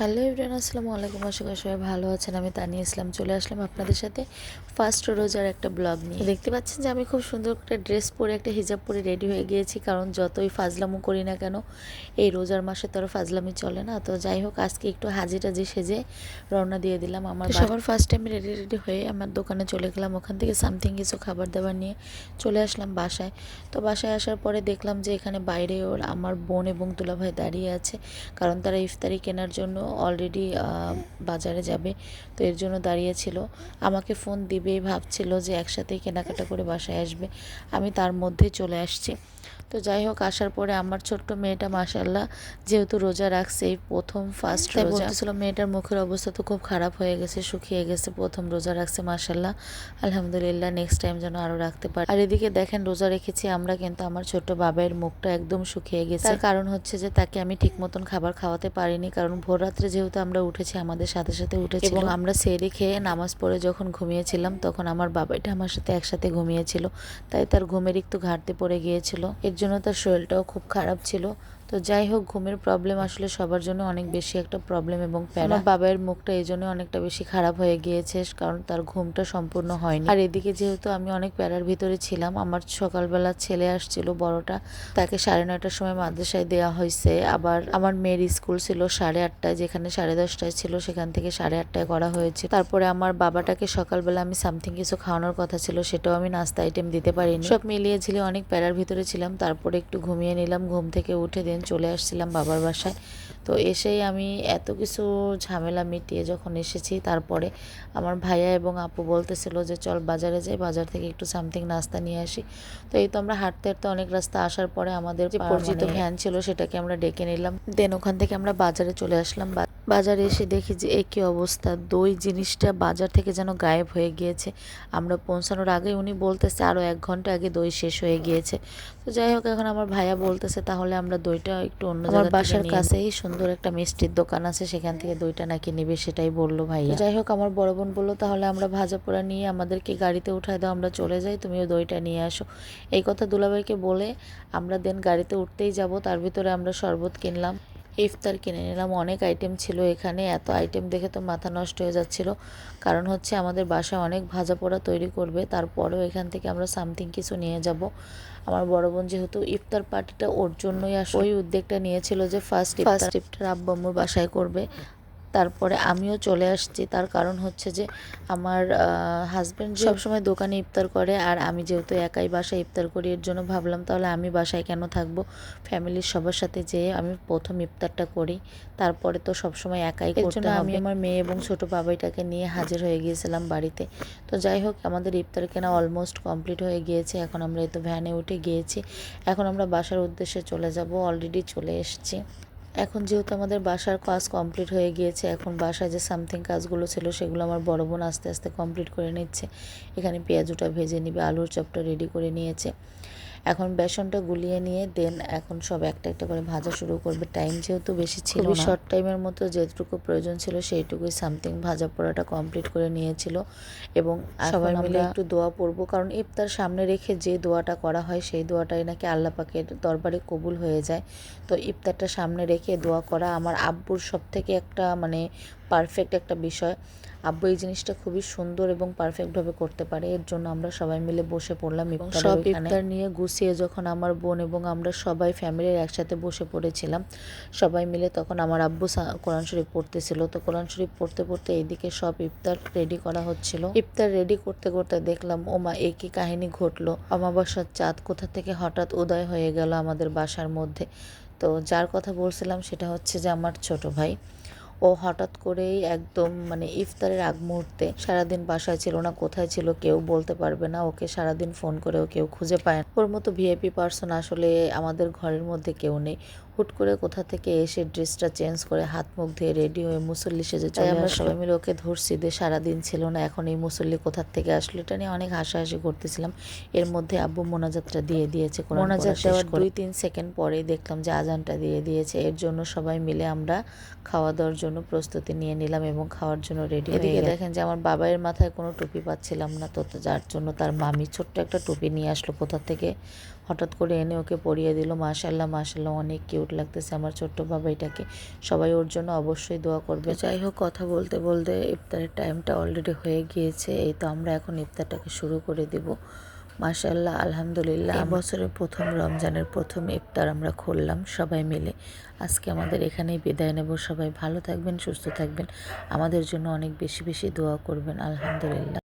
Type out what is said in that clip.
Hello ইবরান আসসালামু আলাইকুম। আশা করি সবাই ভালো আছেন। আমি তানিয়া ইসলাম চলে আসলাম আপনাদের সাথে ফার্স্ট রোজার একটা ব্লগ নিয়ে। দেখতে পাচ্ছেন যে আমি খুব সুন্দর একটা ড্রেস পরে একটা হিজাব পরে রেডি হয়ে গিয়েছি, কারণ যতই ফাজলামো করি না কেন, এই রোজার মাসে তো আর ফাজলামি চলে না। তো যাই হোক, আজকে একটু হাজি টাজি সেজে রওনা দিয়ে দিলাম আমার সবার ফার্স্ট টাইম রেডি রেডি হয়ে আমার দোকানে চলে গেলাম, ওখান থেকে সামথিং কিছু খাবার দাবার নিয়ে চলে আসলাম বাসায়। তো বাসায় আসার পরে দেখলাম যে এখানে বাইরে ওর আমার বোন এবং দুলাভাই দাঁড়িয়ে আছে, কারণ তারা ইফতারি কেনার জন্য অলরেডি বাজারে যাবে তো এর জন্য দাঁড়িয়েছিল আমাকে ফোন দিবেই ভাবছিল যে একসাথেই কেনাকাটা করে বাসায় আসবে। আমি তার মধ্যে চলে আসছি। তো যাই হোক আসার পরে আমার ছোট্ট মেয়েটা মাসাল্লাহ যেহেতু রোজা রাখছে এই প্রথম ফার্স্ট রোজা। বলতেছিল মেয়েটার মুখের অবস্থা তো খুব খারাপ হয়ে গেছে শুকিয়ে গেছে প্রথম রোজা রাখছে মাসাল্লাহ আলহামদুলিল্লাহ নেক্সট টাইম যেন আরও রাখতে পারে। আর এদিকে দেখেন রোজা রেখেছি আমরা কিন্তু আমার ছোট্ট বাবার মুখটা একদম শুকিয়ে গেছে। তার কারণ হচ্ছে যে তাকে আমি ঠিক মতন খাবার খাওয়াতে পারিনি কারণ ভোর রাত্রে যেহেতু আমরা উঠেছি আমাদের সাথে সাথে উঠেছি এবং আমরা সেরে খেয়ে নামাজ পড়ে যখন ঘুমিয়েছিলাম তখন আমার বাবাইটা আমার সাথে একসাথে ঘুমিয়েছিল। তাই তার ঘুমের একটু ঘাটতি পড়ে গিয়েছিল। এর জন্য তার শরীরটাও খুব খারাপ ছিল। তো যাই হোক ঘুমের প্রবলেম আসলে সবার জন্য অনেক বেশি একটা প্রবলেম এবং প্যারা বাবার মুখটা এই জন্য অনেকটা বেশি খারাপ হয়ে গিয়েছে কারণ তার ঘুমটা সম্পূর্ণ হয়নি। আর এদিকে যেহেতু আমি অনেক প্যারার ভিতরে ছিলাম আমার সকালবেলা ছেলে আসছিল বড়টা তাকে সাড়ে নয়টার সময় মাদ্রাসায় দেওয়া হয়েছে। আবার আমার মেয়ের স্কুল ছিল সাড়ে আটটায় যেখানে সাড়ে দশটায় ছিল সেখান থেকে সাড়ে আটটায় করা হয়েছে। তারপরে আমার বাবাটাকে সকালবেলা আমি সামথিং কিছু খাওয়ানোর কথা ছিল সেটাও আমি নাস্তা আইটেম দিতে পারিনি। সব মিলিয়ে ঝিলে অনেক প্যারার ভিতরে ছিলাম তারপরে একটু ঘুমিয়ে নিলাম ঘুম থেকে উঠে দিন চলে আসছিলাম বাবার বাসায়। তো এসেই আমি এত কিছু ঝামেলা মিটিয়ে যখন এসেছি তারপরে আমার ভাইয়া এবং আপু বলতেছিল যে চল বাজারে যাই বাজার থেকে একটু সামথিং নাস্তা নিয়ে আসি। তো এই তো আমরা হাঁটতে হাঁটতে অনেক রাস্তা আসার পরে আমাদের যে পরিচিত ভ্যান ছিল সেটাকে আমরা ডেকে নিলাম। দেন ওখান থেকে আমরা বাজারে চলে আসলাম। বাজারে এসে দেখি যে একই অবস্থা। দই জিনিসটা বাজার থেকে যেন গায়েব হয়ে গিয়েছে। আমরা পৌঁছানোর আগে উনি বলতেছে আরও এক ঘণ্টা আগে দই শেষ হয়ে গিয়েছে। তো যাই হোক এখন আমার ভাইয়া বলতেছে তাহলে আমরা দইটা একটু অন্য আমার বাসার কাছেই সুন্দর একটা মিষ্টির দোকান আছে সেখান থেকে দইটা নাকি নেবে সেটাই বলল ভাইয়া। যাই হোক আমার বড় বোন বলল তাহলে আমরা ভাজা পোড়া নিয়ে আমাদেরকে গাড়িতে উঠায় দাও আমরা চলে যাই তুমিও দইটা নিয়ে আসো। এই কথা দুলাভাইকে বলে আমরা দেন গাড়িতে উঠতেই যাব তার ভিতরে আমরা শরবত কিনলাম। ইফতার কিনে নিলাম। অনেক আইটেম ছিল এখানে। এত আইটেম দেখে তো মাথা নষ্ট হয়ে যাচ্ছিল। কারণ হচ্ছে আমাদের বাসায় অনেক ভাজা পোড়া তৈরি করবে। তারপরেও এখান থেকে আমরা সামথিং কিছু নিয়ে যাব। আমার বড় বোন যেহেতু ইফতার পার্টিটা ওর জন্যই আস। ওই উদ্যোগটা নিয়েছিল যে ফার্স্ট ফার্স্ট ইফতার আব্বাম্মুর বাসায় করবে। তারপরে আমিও চলে আসছি। তার কারণ হচ্ছে যে আমার হাজব্যান্ড সবসময় দোকানে ইফতার করে আর আমি যেহেতু একাই বাসায় ইফতার করি এর জন্য ভাবলাম তাহলে আমি বাসায় কেন থাকব? ফ্যামিলির সবার সাথে যেয়ে আমি প্রথম ইফতারটা করি। তারপরে তো সবসময় একাই করতে আমি আমার মেয়ে এবং ছোট বাবাইটাকে নিয়ে হাজির হয়ে গিয়েছিলাম বাড়িতে। তো যাই হোক আমাদের ইফতার কেনা অলমোস্ট কমপ্লিট হয়ে গিয়েছে। এখন আমরা এই তো ভ্যানে উঠে গিয়েছি। এখন আমরা বাসার উদ্দেশ্যে চলে যাব। অলরেডি চলে এসেছি। এখন যেহেতু আমাদের বাসার কাজ কমপ্লিট হয়ে গিয়েছে, এখন বাসায় যে সামথিং কাজগুলো ছিল সেগুলো আমার বড় বোন আস্তে আস্তে কমপ্লিট করে নিচ্ছে। এখানে পেঁয়াজুটা ভেজে নিবে, আলুর চপটা রেডি করে নিয়েছে। এখন বেসনটা গুলিয়ে নিয়ে দেন এখন সব একটা একটা করে ভাজা শুরু করবে। টাইম যেহেতু বেশি ছিল না। শর্ট টাইমের মতো যেটুকু প্রয়োজন ছিল সেইটুকুই সামথিং ভাজা পোড়াটা কমপ্লিট করে নিয়েছিল। এবং সবাই মিলে একটু দোয়া পড়ব কারণ ইফতার সামনে রেখে যে দোয়াটা করা হয় সেই দোয়াটাই নাকি আল্লাহ পাকের দরবারে কবুল হয়ে যায়। তো ইফতারটা সামনে রেখে দোয়া করা আমার আব্বুর সব থেকে একটা মানে পারফেক্ট একটা বিষয়। আব্বু এই জিনিসটা খুবই সুন্দর এবং পারফেক্টভাবে করতে পারে। এর জন্য আমরা সবাই মিলে বসে পড়লাম এবং সব ইফতার নিয়ে গুছিয়ে যখন আমার বোন এবং আমরা সবাই ফ্যামিলির একসাথে বসে পড়েছিলাম সবাই মিলে তখন আমার আব্বু কোরআন শরীফ পড়তেছিল। তো কোরআন শরীফ পড়তে পড়তে এইদিকে সব ইফতার রেডি করা হচ্ছিল। ইফতার রেডি করতে করতে দেখলাম ওমা এ কি কাহিনী ঘটলো? অমাবস্যার চাঁদ কোথা থেকে হঠাৎ উদয় হয়ে গেল আমাদের বাসার মধ্যে? তো যার কথা বলছিলাম সেটা হচ্ছে যে আমার ছোট ভাই। ও হঠাৎ করেই একদম মানে ইফতারের আগ মুহূর্তে সারাদিন বাসায় ছিল না, কোথায় ছিল কেউ বলতে পারবে না, ওকে সারাদিন ফোন করেও কেউ খুঁজে পায় না। ওর মতো ভিআইপি পার্সন আসলে আমাদের ঘরের মধ্যে কেউ নেই। হুট করে কোথা থেকে এসে ড্রেসটা চেঞ্জ করে হাত মুখ ধুয়ে রেডি হয়ে মুসল্লি সেজে চলে আমরা সবাই মিলে ওকে ধরছি দিয়ে সারাদিন ছিল না এখন এই মুসল্লি কোথা থেকে আসলো এটা নিয়ে অনেক হাসাহাসি করতেছিলাম। এর মধ্যে আব্বু মোনাজাতটা দিয়ে দিয়েছে মোনাজাত দেওয়ার দুই তিন সেকেন্ড পরেই দেখলাম যে আজানটা দিয়ে দিয়েছে। এর জন্য সবাই মিলে আমরা খাওয়া দাওয়ার জন্য প্রস্তুতি নিয়ে নিলাম এবং খাওয়ার জন্য রেডি এদিকে দেখেন যে আমার বাবাইয়ের মাথায় কোনো টুপি পাচ্ছিলাম না তো যার জন্য তার মামি ছোট্ট একটা টুপি নিয়ে আসলো কোথা থেকে। হঠাৎ করে এনে ওকে পরিয়ে দিল। মাশাল্লাহ মাশাল্লাহ অনেক কিউট লাগতেছে আমার ছোট্ট বাবাইটাকে সবাই ওর জন্য অবশ্যই দোয়া করবে। যাই হোক কথা বলতে বলতে ইফতারের টাইমটা অলরেডি হয়ে গিয়েছে। এই তো আমরা এখন ইফতারটাকে শুরু করে দিব। মাশাল্লাহ আলহামদুলিল্লাহ। বছরের প্রথম রমজানের প্রথম ইফতার আমরা খুললাম সবাই মিলে। আজকে আমাদের এখানেই বিদায় নেব। সবাই ভালো থাকবেন সুস্থ থাকবেন। আমাদের জন্য অনেক বেশি বেশি দোয়া করবেন। আলহামদুলিল্লাহ।